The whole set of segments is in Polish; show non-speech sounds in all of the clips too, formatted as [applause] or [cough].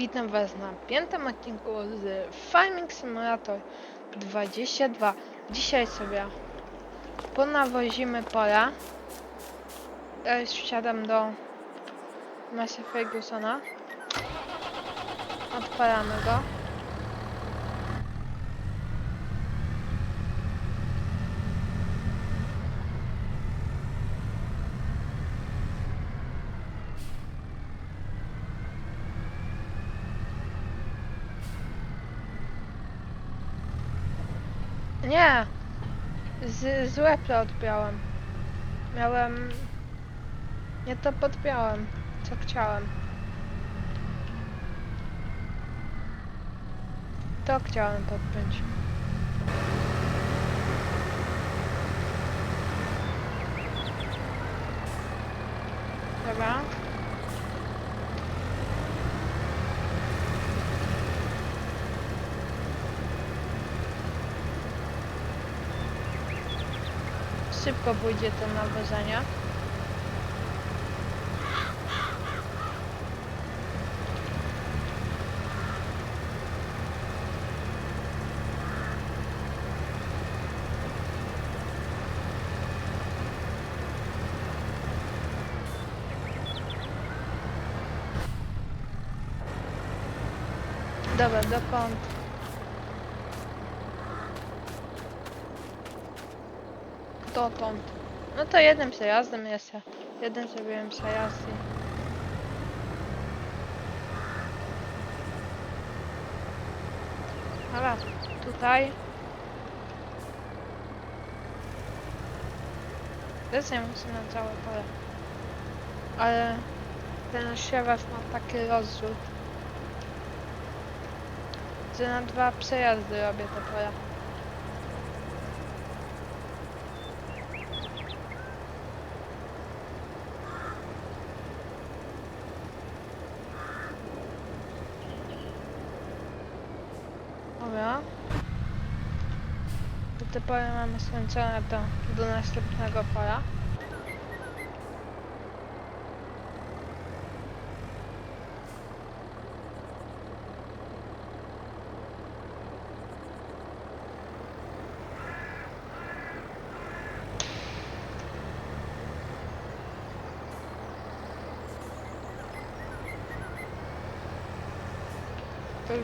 Witam Was na piątym odcinku z Farming Simulator 22. Dzisiaj sobie ponawozimy pola. Teraz wsiadam do Messi Fergusona. Odpalamy go. Nie! Z, złe to odpiąłem. Miałem... Nie to podpiąłem, co chciałem. To chciałem podpiąć. Dobra. Szybko pójdzie to nawożenie. Dobra, dokąd? Dotąd. No to jednym przejazdem jest. Jeden zrobiłem przejazd i... Dobra, tutaj. Lecę muszę na całe pole. Ale ten siewacz ma taki rozrzut. Że na dwa przejazdy robię te pola. Dobra. To te pole mamy skończone do, do następnego pola.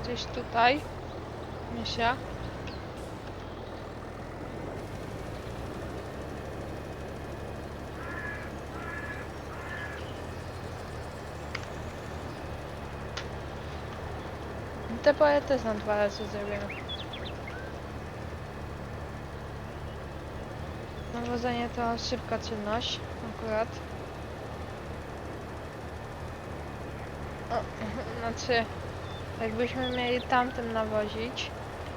Gdzieś tutaj. Misia. Te też na dwa razy zrobimy. Nawodzenie to szybka czynność, akurat. O, [laughs] znaczy, jakbyśmy mieli tamtym nawozić,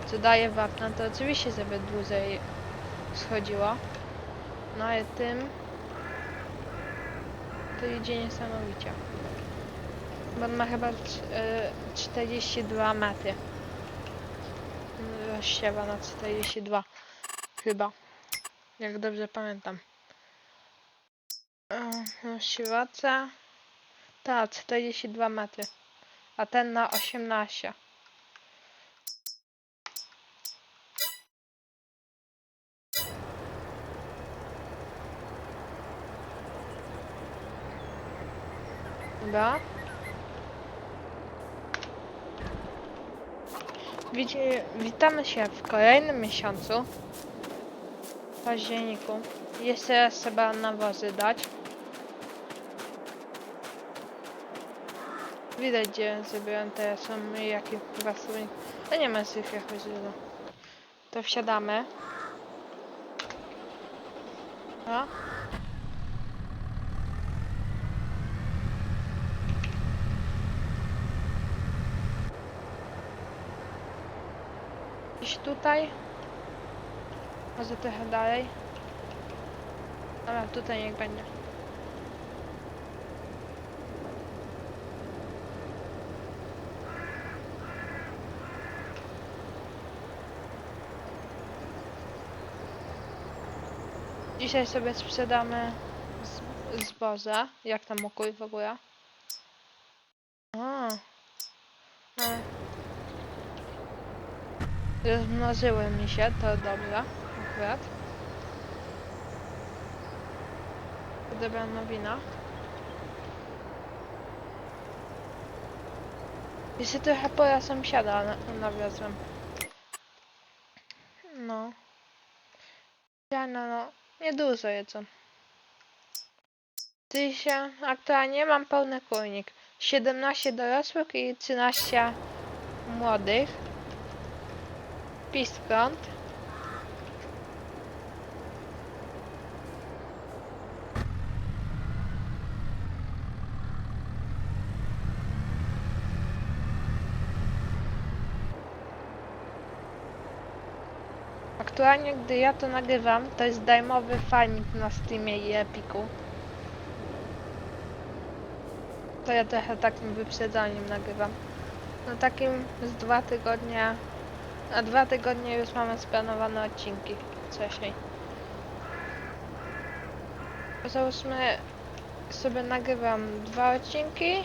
co daje wapna, to oczywiście żeby dłużej schodziło. No ale tym to idzie niesamowicie. Bo on ma chyba cz- e, 42 metry. Rozsiewa na 42. Chyba. Jak dobrze pamiętam. Rozsiewaca. Tak, 42 metry. A ten na 18. Dobra. Wiecie, witamy się w kolejnym miesiącu. W październiku. Jeszcze raz trzeba nawozy dać. Widać gdzie zrobiłem teraz jaki pracownik. A nie ma tych jakoś dużo. To wsiadamy. No. Gdzieś tutaj. Może trochę dalej. Dobra, tutaj niech będzie. Dzisiaj sobie sprzedamy zboże. Jak tam ukój w ogóle? A, Rozmnożyły mi się, to dobra, akurat. Dobra nowina. Jeszcze trochę pora sąsiada na- nawiozłem. No. Ja no, no, niedużo jedzą. Ty się, aktualnie mam pełny kurnik. 17 dorosłych i 13 młodych. Piskrąt. Aktualnie, gdy ja to nagrywam, to jest darmowy farming na Steamie i Epiku. To ja trochę takim wyprzedzaniem nagrywam. No takim z dwa tygodnie, na dwa tygodnie już mamy splanowane odcinki wcześniej. Załóżmy sobie nagrywam dwa odcinki.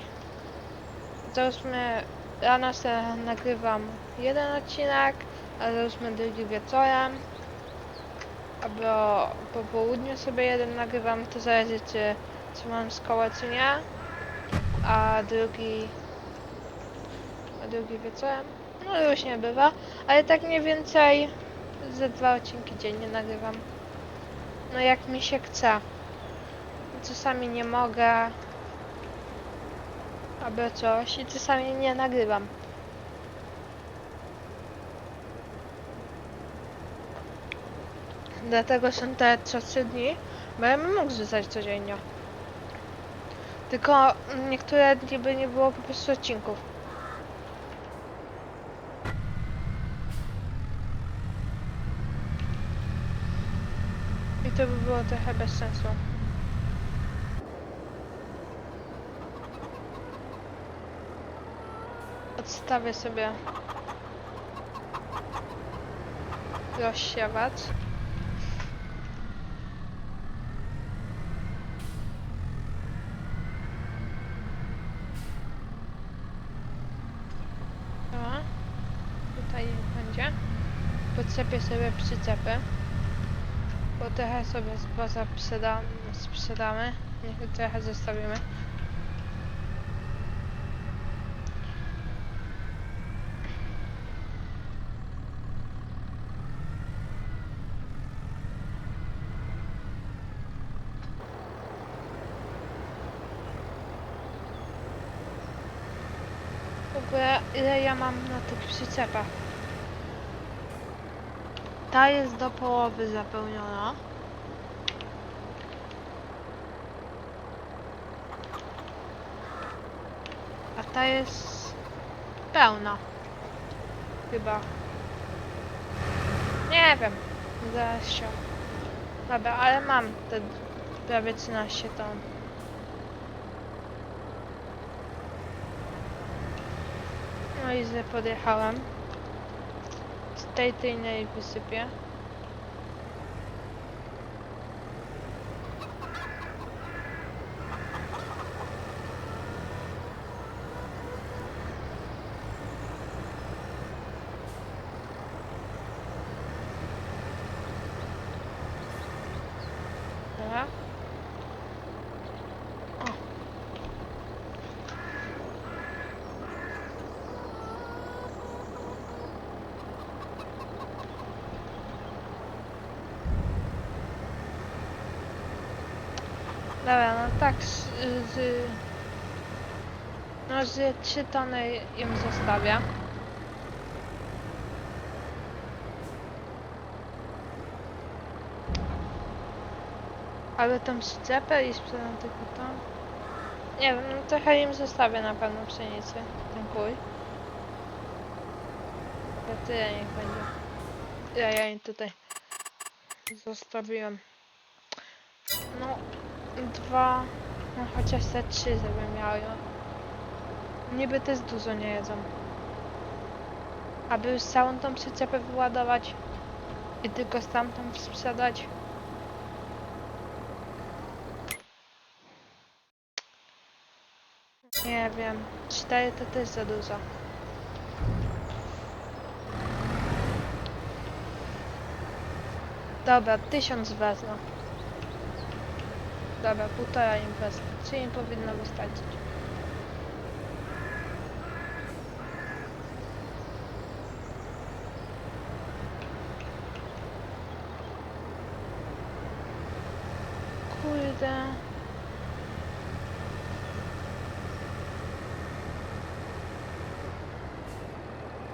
Załóżmy rano sobie nagrywam jeden odcinek, a załóżmy drugi wieczorem. Albo po południu sobie jeden nagrywam, to zależy czy, czy mam szkołę czy nie. A drugi a drugi wieczorem. No różnie bywa, ale tak mniej więcej ze dwa odcinki dziennie nagrywam. No jak mi się chce. Czasami nie mogę. Albo coś i czasami nie nagrywam. Dlatego są te co trzy dni, bo ja bym mógł rzucać codziennie. Tylko niektóre dni by nie było po prostu odcinków. To by było trochę bez sensu. Odstawię sobie rozsiewacz. Tutaj będzie. Podczepię sobie przyczepy. Bo trochę sobie zboża sprzeda sprzedamy. Niech trochę zostawimy. Ogóle ile ja mam na tych przyczepach? Ta jest do połowy zapełniona. A ta jest pełna. Chyba. Nie wiem. Zaraz się. Dobra, ale mam te prawie 13 ton. No i podjechałem. Tej wysypię. Dobra. O. Dobra, no tak z, z no z 3 tony im zostawię. Ale tam przyczepę i sprzedam tylko tam. Nie wiem, no trochę im zostawię na pewno pszenicy. Ten kuj. To tyle niech będzie. Ja, ja im tutaj zostawiłem. No, dwa, no chociaż te trzy, żeby miały. Niby też dużo nie jedzą. Aby już całą tą przyczepę wyładować i tylko stamtąd sprzedać. Nie wiem, cztery to też za dużo. Dobra, tysiąc wezmę. Dobra, półtora im powinno wystarczyć? Kurde.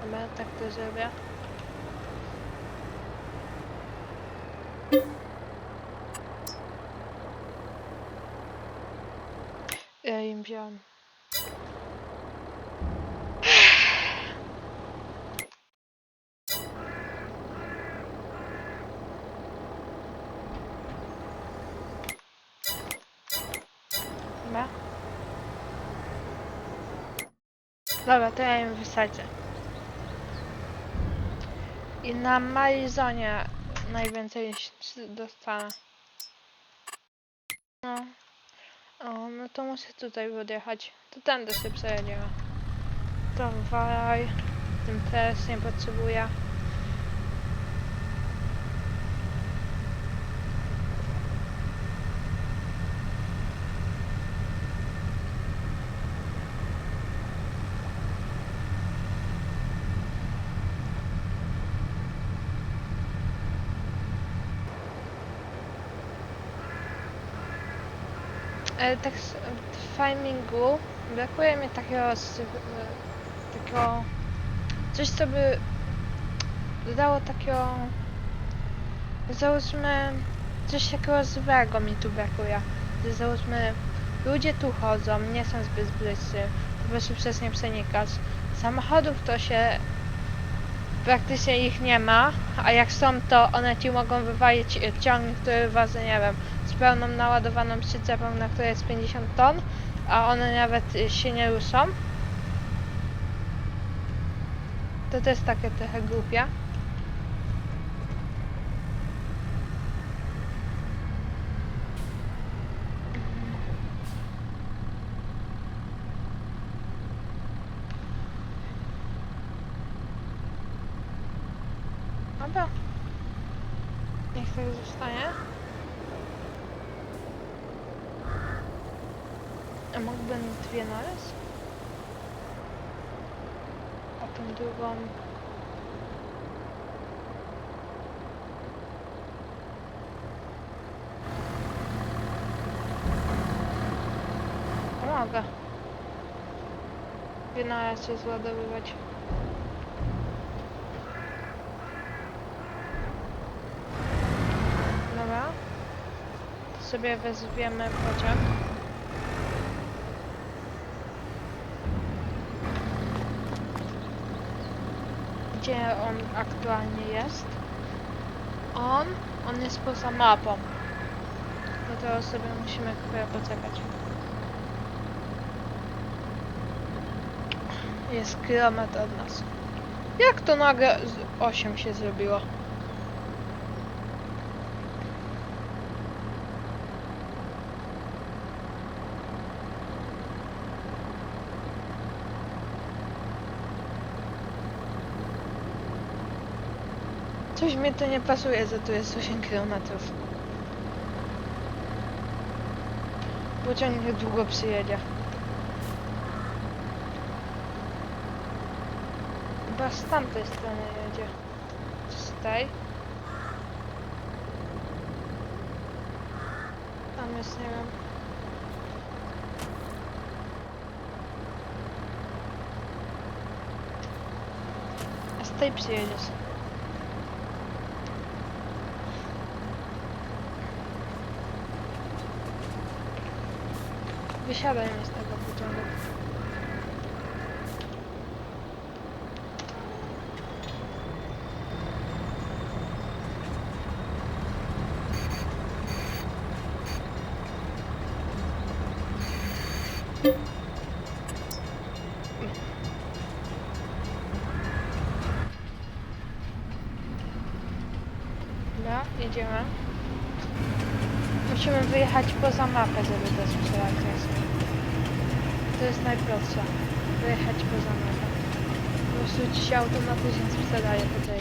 Dobra, tak to zrobię. Ja im wziąłem. Dobra. To ja im wysadzę. I na Marizonie najwięcej dostanę. No. O, no to muszę tutaj podjechać. To tędy sobie przejedziemy. Dawaj. Tym też nie potrzebuję. Ale tak w timingu brakuje mi takiego, e, takiego coś co by dodało takiego załóżmy coś takiego złego mi tu brakuje. Że załóżmy ludzie tu chodzą, nie są zbyt bliscy, po prostu przez nie. Samochodów to się praktycznie ich nie ma, a jak są to one ci mogą wywalić e, ciągnik, który waży, nie wiem, pełną naładowaną przyczepą, na której jest 50 ton, a one nawet się nie ruszą. To też takie trochę głupie. Dobra. Niech tak zostanie. A mógłbym dwie naraz? A tą drugą... Mogę. Dwie naraz się zładowywać. Dobra. To sobie wezwiemy pociąg. Gdzie on aktualnie jest? On? On jest poza mapą. No to sobie musimy chwilę poczekać. Jest kilometr od nas. Jak to nagle z 8 się zrobiło? Coś mi to nie pasuje, że tu jest 8 km. Pociąg niedługo przyjedzie. Chyba z tamtej strony jedzie. Z tej? Tam jest, nie wiem. A z tej przyjedziesz. Wysiadaj z tego pociągu. Dobra, jedziemy. Musimy wyjechać poza mapę, żeby to sprzedać. Najprostsze. Wyjechać poza mapę. Po prostu ci się automatycznie sprzedaje po tej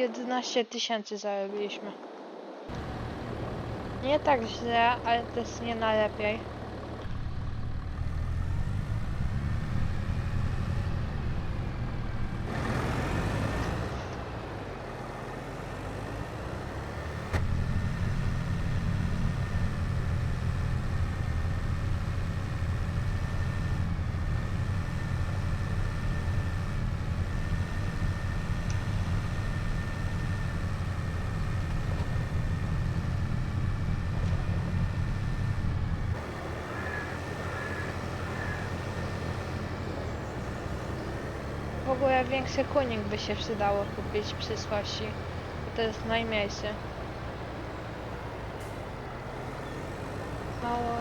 11 tysięcy zarobiliśmy. Nie tak źle, ale też nie najlepiej. Ogóle większy kunik by się przydało kupić w przyszłości. To jest najmniejszy. Mało,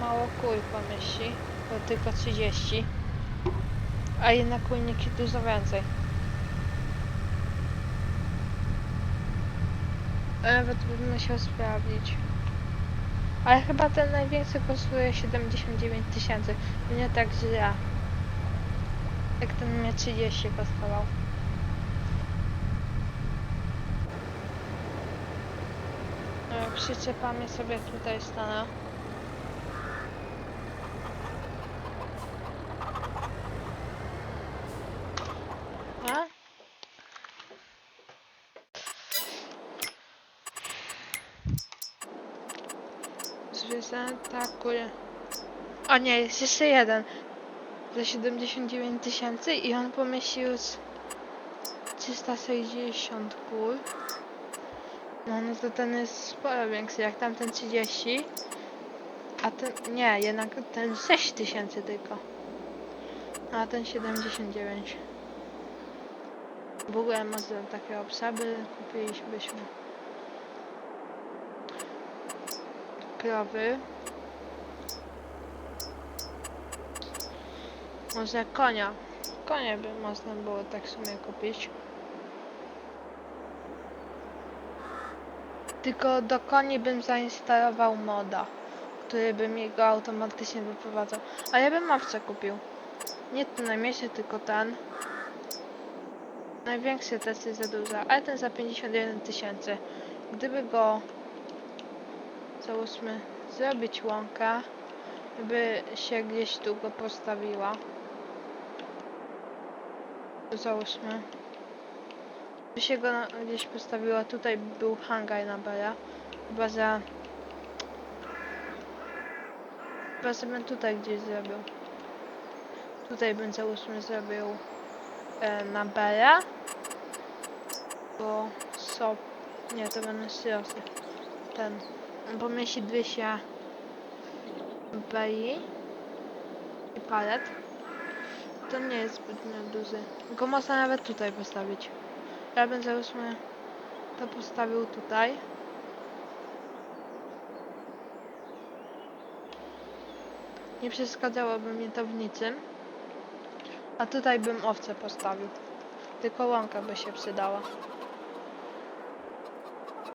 mało kół pomieści, bo tylko 30. A jednak kujniki dużo więcej. Nawet bym musiał sprawdzić. Ale chyba ten największy kosztuje 79 tysięcy. Nie tak źle. Jak ten mnie 30 kosztował. E, Przyczepami sobie tutaj stanę. Zwierzęta, kury. O nie, jest jeszcze jeden za 79 tysięcy i on pomieścił z 360 kul. No, no to ten jest sporo większy jak tamten 30. A ten, nie, jednak ten 6 tysięcy tylko. A ten 79. W ogóle może takie obsaby kupilibyśmy. Krowy. Może konia. Konie by można było tak w sumie kupić. Tylko do koni bym zainstalował moda, który by mi go automatycznie wyprowadzał. A ja bym owce kupił. Nie ten najmniejszy, tylko ten. Największy też jest za dużo, ale ten za 51 tysięcy. Gdyby go załóżmy zrobić łąkę, by się gdzieś tu go postawiła. Załóżmy. By się go gdzieś postawiła, tutaj by był hangar na Bela. Chyba za... Chyba że bym tutaj gdzieś zrobił. Tutaj bym załóżmy zrobił e, na Bela. Bo są... Nie, to będą syrosy. Ten. Bo mieści 200 beli i palet. To nie jest zbytnio duży. Go można nawet tutaj postawić. Ja bym załóżmy to postawił tutaj. Nie przeszkadzałoby mi to w niczym. A tutaj bym owce postawił. Tylko łąka by się przydała.